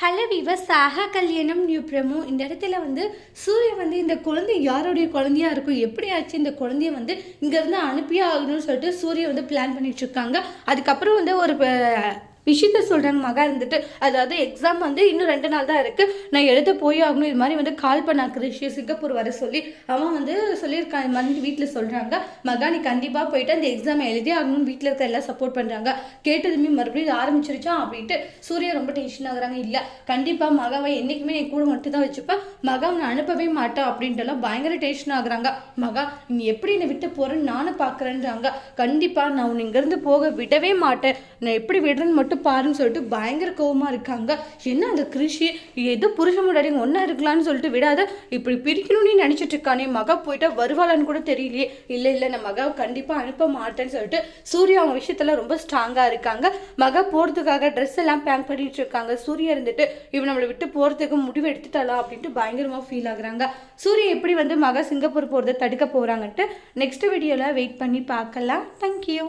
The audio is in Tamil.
ஹலோ விவ சாகா கல்யாணம் நியூ பிரமோ இந்த இடத்துல வந்து சூரிய வந்து இந்த குழந்தை யாருடைய குழந்தையா இருக்கும்? எப்படி ஆச்சு இந்த குழந்தைய வந்து இங்கேருந்து அனுப்பியே ஆகணும்னு சொல்லிட்டு சூரியன் வந்து பிளான் பண்ணிட்டு இருக்காங்க. அதுக்கப்புறம் வந்து ஒரு விஷயத்த சொல்கிறாங்க மகா இருந்துட்டு அதாவது எக்ஸாம் வந்து இன்னும் ரெண்டு நாள் தான் இருக்குது நான் எழுத போய் ஆகணும். இது மாதிரி வந்து கால் பண்ணா கிருஷி சிங்கப்பூர் வர சொல்லி அவன் வந்து சொல்லியிருக்கான் இது மாதிரி வீட்டில் சொல்கிறாங்க மகா நீ கண்டிப்பாக போயிட்டு அந்த எக்ஸாம் எழுதி ஆகணும்னு வீட்டில் இருக்க எல்லாம் சப்போர்ட் பண்ணுறாங்க கேட்டதுமே மறுபடியும் இது அப்படின்ட்டு சூர்யா ரொம்ப டென்ஷன் ஆகுறாங்க. இல்லை கண்டிப்பாக மகாவை என்றைக்குமே என் கூட மட்டும் தான் வச்சுப்பேன். மகா நான் அனுப்பவே மாட்டேன் அப்படின்ட்டுலாம் பயங்கர டென்ஷன் ஆகுறாங்க. மகா நீ எப்படி என்னை விட்டு போகிறேன்னு நானும் பார்க்குறேன்றாங்க கண்டிப்பாக நான் உன்னை இங்கேருந்து போக விடவே மாட்டேன். நான் எப்படி விடுறேன்னு மட்டும் பாருன்னு சொல்லிட்டு பயங்கர கோவமாக இருக்காங்க. என்ன அந்த கிருஷி? ஏதோ புருஷன் முன்னாடி ஒன்றா இருக்கலாம்னு சொல்லிட்டு விடாத. இப்படி பிரிக்கணும்னு நினச்சிட்டு இருக்கானே மகா போயிட்டா வருவாளான்னு கூட தெரியலையே. இல்லை இல்லை நான் மகாவை கண்டிப்பாக அனுப்ப மாட்டேன்னு சொல்லிட்டு சூர்யா அவங்க விஷயத்துல ரொம்ப ஸ்ட்ராங்காக இருக்காங்க. மகா போகிறதுக்காக ட்ரெஸ் எல்லாம் பேங்க் பண்ணிட்டு இருக்காங்க. சூர்யா இருந்துட்டு இவன் நம்மளை விட்டு போகிறதுக்கு முடிவு எடுத்துட்டாலாம் அப்படின்ட்டு பயங்கரமாக ஃபீல் ஆகுறாங்க. சூர்யா எப்படி வந்து மகா சிங்கப்பூர் போகிறத தடுக்க போகிறாங்கன்ட்டு நெக்ஸ்ட் வீடியோவில் வெயிட் பண்ணி பார்க்கலாம். தேங்க்யூ